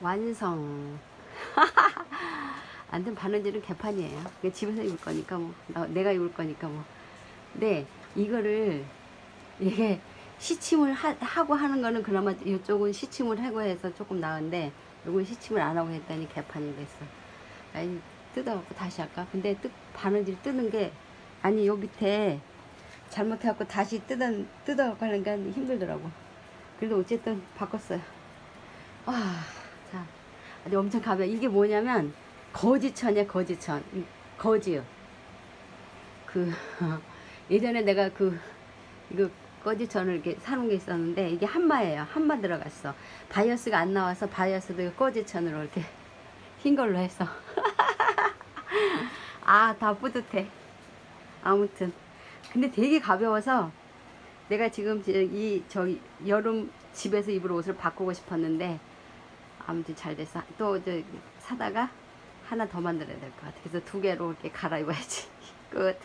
완성. 안된 바느질은 개판이에요. 집에서 입을 거니까 뭐 나- 내가 입을 거니까 뭐. 근데 이거를 이게 시침을 하, 고 하는 거는 그나마 이쪽은 시침을 하고 해서 조금 나은데 이건 시침을 안 하고 했더니 개판이 됐어. 아니 뜯어갖고 다시 할까? 근데 뜯 바느질 뜯는 게 아니 요 밑에 잘못해갖고 다시 뜯어 뜯어갖고 하니까 힘들더라고. 그래도 어쨌든 바꿨어요. 아, 자, 근데 엄청 가벼워. 이게 뭐냐면 거지천이야 거지천. 이 거지요. 그 예전에 내가 그 이거 거지천을 이렇게 사놓은 게 있었는데 이게 한마예요. 한마 들어갔어. 바이어스가 안 나와서 바이어스도 거지천으로 이렇게 흰 걸로 해서. 아, 다 뿌듯해. 아무튼. 근데 되게 가벼워서 내가 지금 지- 이 저기 여름 집에서 입을 옷을 바꾸고 싶었는데 아무튼 잘 됐어. 또저 사다가 하나 더 만들어야 될 것 같아. 그래서 두 개로 이렇게 갈아입어야지. 끝.